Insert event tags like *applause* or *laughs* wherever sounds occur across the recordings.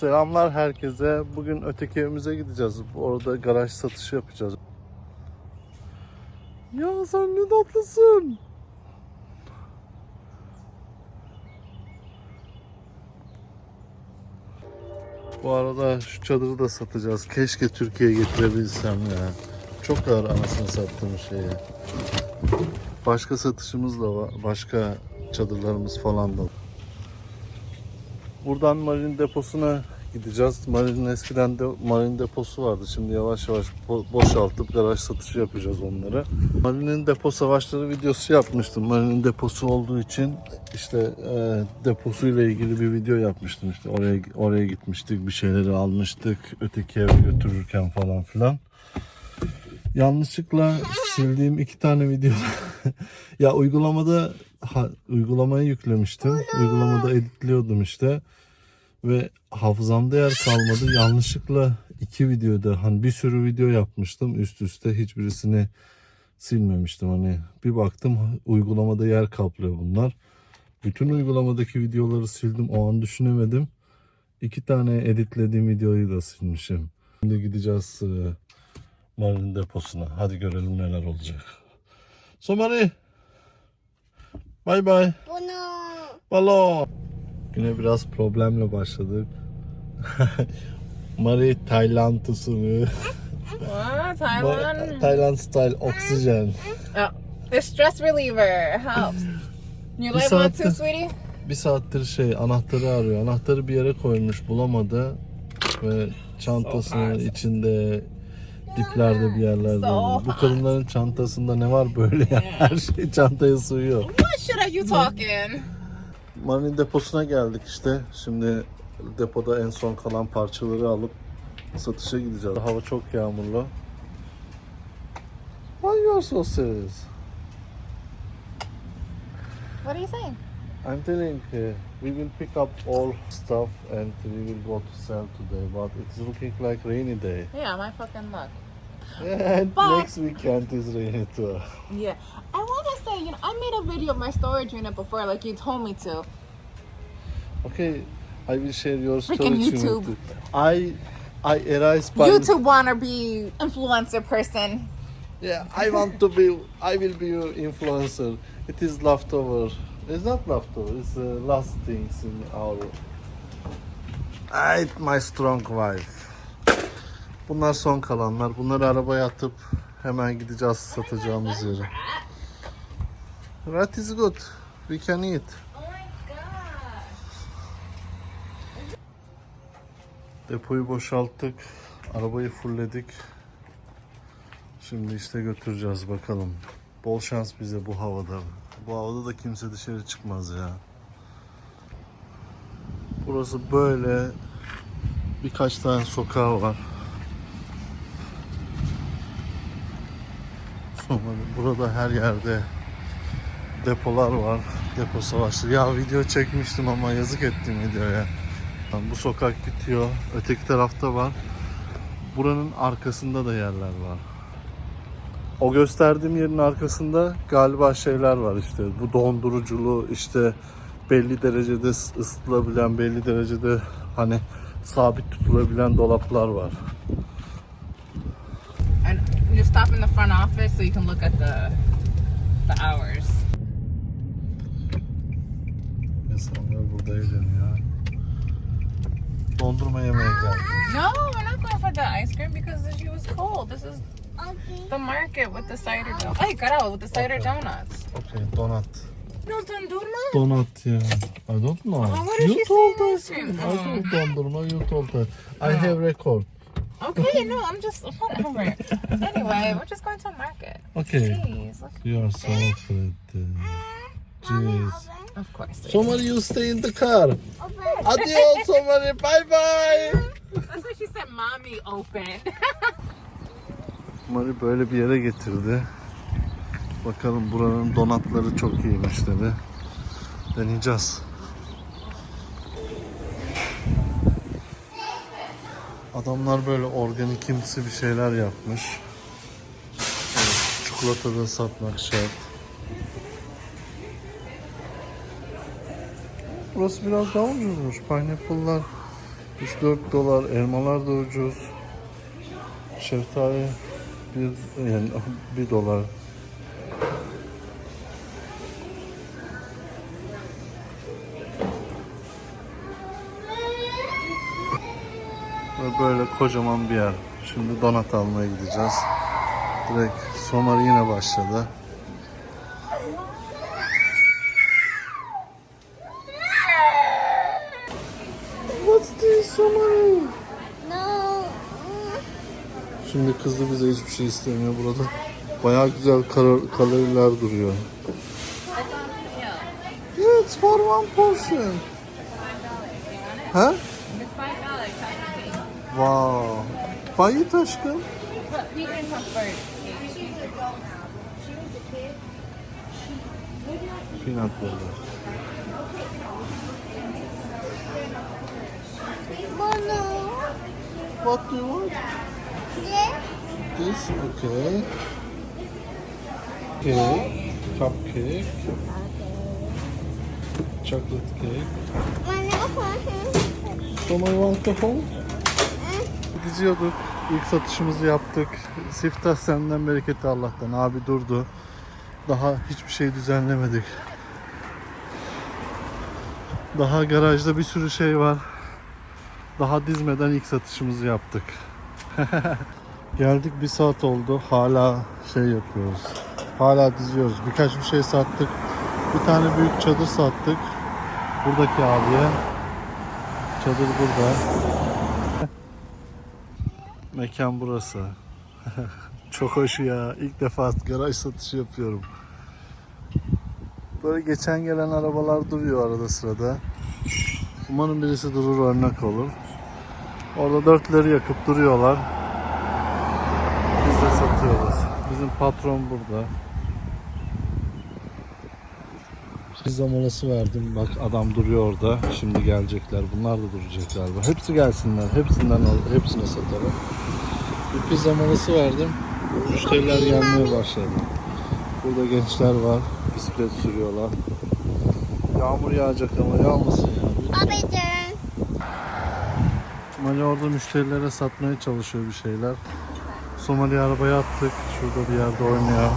Selamlar herkese. Bugün öteki evimize gideceğiz. Orada garaj satışı yapacağız. Ya sen ne tatlısın. Bu arada şu çadırı da satacağız. Keşke Türkiye'ye getirebilsem ya. Çok ağır anasını sattığım şeye. Başka satışımız da var. Başka çadırlarımız falan da. Buradan marin deposuna gideceğiz. Marinin eskiden de marin deposu vardı. Şimdi yavaş yavaş bo- boşaltıp garaj satışı yapacağız onları. Marinin depo savaşları videosu yapmıştım. Marinin deposu olduğu için işte e, deposuyla ilgili bir video yapmıştım. İşte oraya oraya gitmiştik, bir şeyleri almıştık, öteki eve götürürken falan filan. Yanlışlıkla sildiğim iki tane video. *laughs* ya uygulamada ha, uygulamayı yüklemiştim. Uygulamada editliyordum işte ve hafızamda yer kalmadı. Yanlışlıkla iki videoda hani bir sürü video yapmıştım üst üste hiçbirisini silmemiştim. Hani bir baktım uygulamada yer kaplıyor bunlar. Bütün uygulamadaki videoları sildim. O an düşünemedim. İki tane editlediğim videoyu da silmişim. Şimdi gideceğiz e, Marin deposuna. Hadi görelim neler olacak. Somari. Bay bay. Bunu. Balo. Güne biraz problemle başladık. *laughs* Mari Tayland usulü. *laughs* What? Taiwan? Tayland style oksijen. Oh, the stress reliever helps. *laughs* You one saatte- too, sweetie? Bir saattir şey anahtarı arıyor. Anahtarı bir yere koymuş bulamadı. Ve çantasının hard. içinde diplerde bir yerlerde. So. Bu kadınların çantasında ne var böyle ya? Her şey çantaya sığıyor. What shit are you talking? Marin deposuna geldik işte. Şimdi depoda en son kalan parçaları alıp satışa gideceğiz. Hava çok yağmurlu. Why you are so serious? What are you saying? I'm telling uh, we will pick up all stuff and we will go to sell today, but it's looking like rainy day. Yeah, my fucking luck. *laughs* And But- next weekend is rainy too. Yeah. I want say, you know, I made a video of my storage unit before, like you told me to. Okay, I will share your story. Freaking YouTube. I I arise by YouTube wanna be influencer person. Yeah, I want to be. I will be your influencer. It is leftover. It's not leftover. It's the last things in our. I my strong wife. Bunlar son kalanlar. Bunları arabaya atıp hemen gideceğiz satacağımız yere. That is good. We can eat. Oh. Depoyu boşalttık. Arabayı fullledik. Şimdi işte götüreceğiz bakalım. Bol şans bize bu havada. Bu havada da kimse dışarı çıkmaz ya. Burası böyle birkaç tane sokağı var. Sonra burada her yerde depolar var. Depo savaşları. Ya video çekmiştim ama yazık ettim videoya. Bu sokak bitiyor. Öteki tarafta var. Buranın arkasında da yerler var. O gösterdiğim yerin arkasında galiba şeyler var işte. Bu donduruculu işte belli derecede ısıtılabilen, belli derecede hani sabit tutulabilen dolaplar var. And you stop in the front office so you can look at the the hours. İnsanlar burada eğleniyor. Dondurma yemeye geldim. No, we're not going for the ice cream because the shoe was cold. This is the market with the cider donuts. Hey, caramba, with the cider Okay. donuts. Okay, donut. No dondurma? Donut ya. I don't know. What did you she told say us. ice cream? I told dondurma, you told us. I have record. Okay, no, I'm just whatever. anyway, we're just going to a market. Okay. Jeez, look. You are so pretty. Jeez. Of course. Somebody you stay in the car. Adios somebody. Bye bye. That's what she said. Mommy, open. *laughs* Mari böyle bir yere getirdi. Bakalım buranın donatları çok iyiymiş dedi. Deneyeceğiz. Adamlar böyle organikimsi bir şeyler yapmış. Çikolata da satmak şart. Burası biraz daha ucuzmuş. Pineapple'lar 3-4 dolar. Elmalar da ucuz. Şeftali bir, yani *laughs* bir dolar. Ve böyle kocaman bir yer. Şimdi donat almaya gideceğiz. Direkt somar yine başladı. Şimdi kızı bize hiçbir şey istemiyor burada. Bayağı güzel kaloriler duruyor. İt's for one portion. Ha? Wow. Aşkım. Can come first. Peanut butter. What do you want? Yeah. This, okay. Cake, cupcake, chocolate cake. Apa? Someone want to hold? Gidiyorduk. İlk satışımızı yaptık. Siftah senden bereketi Allah'tan. Abi durdu. Daha hiçbir şey düzenlemedik. Daha garajda bir sürü şey var. Daha dizmeden ilk satışımızı yaptık. *laughs* Geldik bir saat oldu. Hala şey yapıyoruz. Hala diziyoruz. Birkaç bir şey sattık. Bir tane büyük çadır sattık. Buradaki abiye. Çadır burada. Mekan burası. *laughs* Çok hoş ya. İlk defa garaj satışı yapıyorum. Böyle geçen gelen arabalar duruyor arada sırada. Umarım birisi durur örnek olur. Orada dörtleri yakıp duruyorlar. Biz de satıyoruz. Bizim patron burada. Pizza molası verdim. Bak adam duruyor orada. Şimdi gelecekler. Bunlar da duracak. Hepsi gelsinler. Hepsinden al, hepsine satalım. Bir pizza molası verdim. Müşteriler gelmeye başladı. Burada gençler var. Bisiklet sürüyorlar. Yağmur yağacak ama yağmasın ya. Abicim. Somali orada müşterilere satmaya çalışıyor bir şeyler. Somali arabaya attık. Şurada bir yerde oynuyor.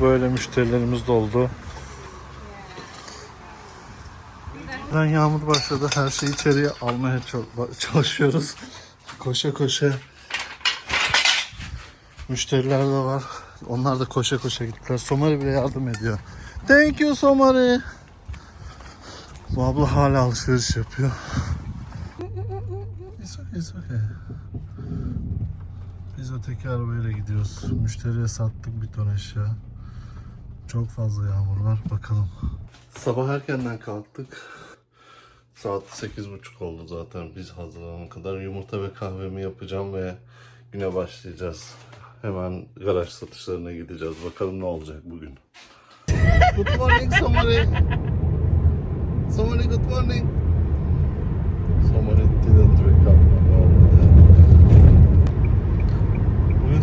Böyle müşterilerimiz doldu. Ben yağmur başladı. Her şeyi içeriye almaya çal- çalışıyoruz. Koşa koşa. Müşteriler de var. Onlar da koşa koşa gittiler. Somali bile yardım ediyor. Thank you Somali. Bu abla hala alışveriş yapıyor. It's okay, it's okay. Biz öteki arabayla gidiyoruz. Müşteriye sattık bir ton eşya. Çok fazla yağmur var. Bakalım. Sabah erkenden kalktık. Saat 8.30 oldu zaten biz hazırlanana kadar. Yumurta ve kahvemi yapacağım ve güne başlayacağız. Hemen garaj satışlarına gideceğiz. Bakalım ne olacak bugün. Good morning somebody. Somebody good morning.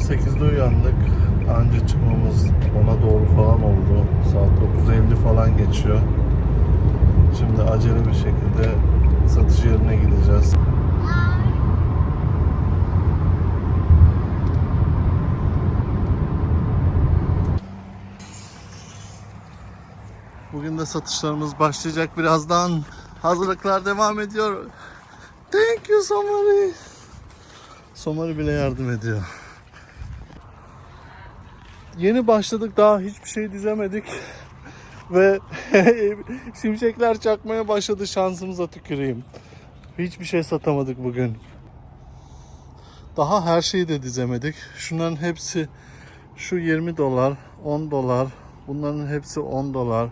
8'de uyandık. Anca çıkmamız ona doğru falan oldu. Saat 9.50 falan geçiyor. Şimdi acele bir şekilde satış yerine gideceğiz. Bugün de satışlarımız başlayacak birazdan. Hazırlıklar devam ediyor. Thank you Somali. Somali bile yardım ediyor. Yeni başladık daha hiçbir şey dizemedik. *laughs* Ve *laughs* şimşekler çakmaya başladı şansımıza tüküreyim. Hiçbir şey satamadık bugün. Daha her şeyi de dizemedik. Şunların hepsi şu 20 dolar, 10 dolar. Bunların hepsi 10 dolar.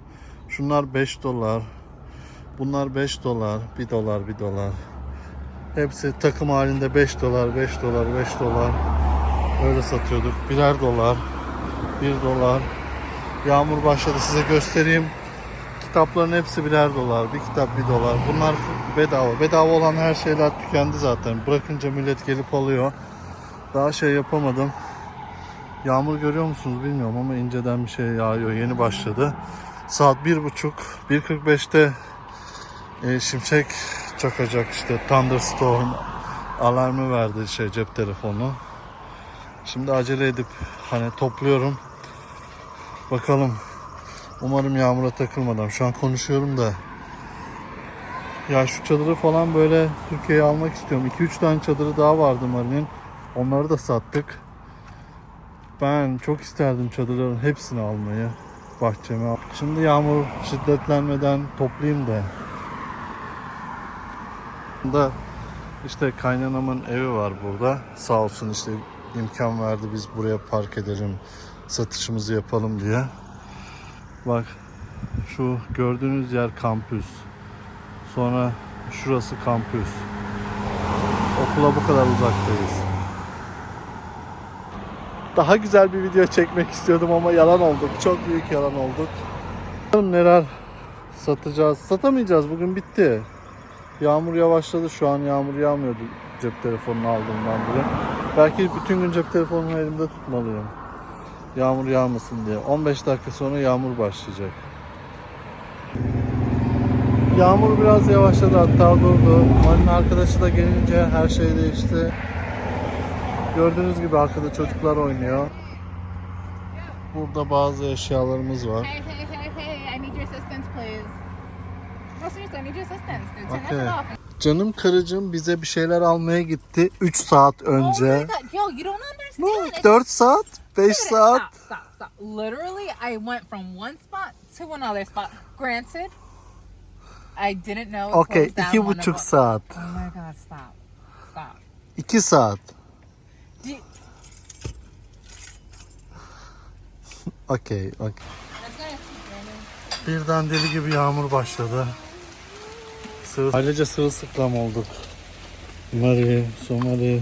Şunlar 5 dolar. Bunlar 5 dolar, 1 dolar, 1 dolar. Hepsi takım halinde 5 dolar, 5 dolar, 5 dolar. Öyle satıyorduk. Birer dolar, 1 dolar. Yağmur başladı size göstereyim. Kitapların hepsi birer dolar. Bir kitap bir dolar. Bunlar bedava. Bedava olan her şeyler tükendi zaten. Bırakınca millet gelip alıyor. Daha şey yapamadım. Yağmur görüyor musunuz bilmiyorum ama inceden bir şey yağıyor. Yeni başladı. Saat 1.30. 1.45'te e, şimşek çakacak işte thunderstorm alarmı verdi şey cep telefonu. Şimdi acele edip hani topluyorum. Bakalım. Umarım yağmura takılmadan. Şu an konuşuyorum da. Ya şu çadırı falan böyle Türkiye'ye almak istiyorum. 2-3 tane çadırı daha vardı Mari'nin. Onları da sattık. Ben çok isterdim çadırların hepsini almayı bahçeme. Şimdi yağmur şiddetlenmeden toplayayım da. Da işte kaynanamın evi var burada. Sağ olsun işte imkan verdi biz buraya park edelim, satışımızı yapalım diye. Bak şu gördüğünüz yer kampüs. Sonra şurası kampüs. Okula bu kadar uzaktayız. Daha güzel bir video çekmek istiyordum ama yalan olduk. Çok büyük yalan olduk. Bakalım neler satacağız. Satamayacağız. Bugün bitti. Yağmur yavaşladı. Şu an yağmur yağmıyordu cep telefonunu aldığımdan beri. Belki bütün gün cep telefonumu elimde tutmalıyım. Yağmur yağmasın diye. 15 dakika sonra yağmur başlayacak. Yağmur biraz yavaşladı hatta durdu. Malin arkadaşı da gelince her şey değişti. Gördüğünüz gibi arkada çocuklar oynuyor. Burada bazı eşyalarımız var. Hey, hey, hey, hey, I need your assistance, please. No, seriously, I need your assistance, dude. Turn Okay. off. Canım karıcığım bize bir şeyler almaya gitti 3 saat Oh my önce. god, yo, you don't No, understand. It's- 4 saat, 5 saat. Stop, stop, stop. Literally, I went from one spot to another spot. Granted, I didn't know. it down iki buçuk saat. Oh my god, stop, stop. 2 saat. Do you-. That's nice. Birden deli gibi yağmur başladı. Sığ... Ailece sırılsıklam olduk. Mari, Somali.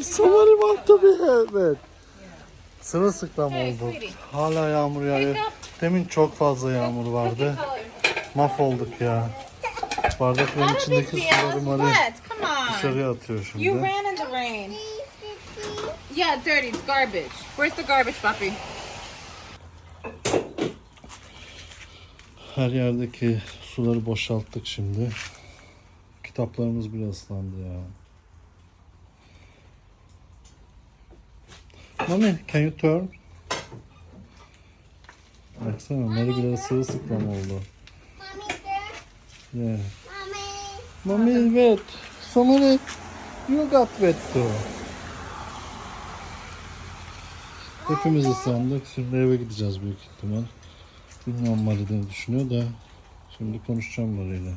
Somebody have to be evet. Sırılsıklam olduk. Hala yağmur yağıyor. Demin çok fazla yağmur vardı. Mahvolduk ya. Bardakların içindeki suları on. dışarıya atıyor You şimdi. ran in the rain. Yeah, dirty. It's garbage. Where's the garbage, puppy? Her yerdeki suları boşalttık şimdi. Kitaplarımız bile ıslandı ya. Mami, can you turn? Baksana, Mari bile sırılsıklam oldu. Mommy. Yeah. Mommy. Mami wet. Somali, you got wet too. Hepimiz ıslandık. Şimdi eve gideceğiz büyük ihtimal. Bilmiyorum Mari ne düşünüyor da. Şimdi konuşacağım Mari'yle.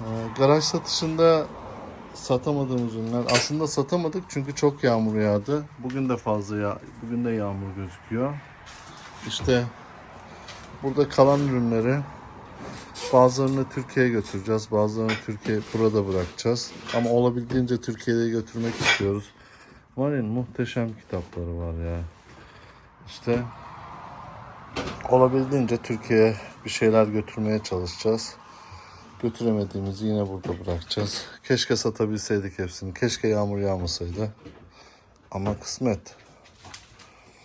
Ee, Garaj satışında satamadığımız ürünler aslında satamadık çünkü çok yağmur yağdı. Bugün de fazla ya bugün de yağmur gözüküyor. İşte burada kalan ürünleri bazılarını Türkiye'ye götüreceğiz. Bazılarını Türkiye burada bırakacağız. Ama olabildiğince Türkiye'ye götürmek istiyoruz. Marin muhteşem kitapları var ya. İşte olabildiğince Türkiye'ye bir şeyler götürmeye çalışacağız. Götüremediğimizi yine burada bırakacağız. Keşke satabilseydik hepsini. Keşke yağmur yağmasaydı. Ama kısmet.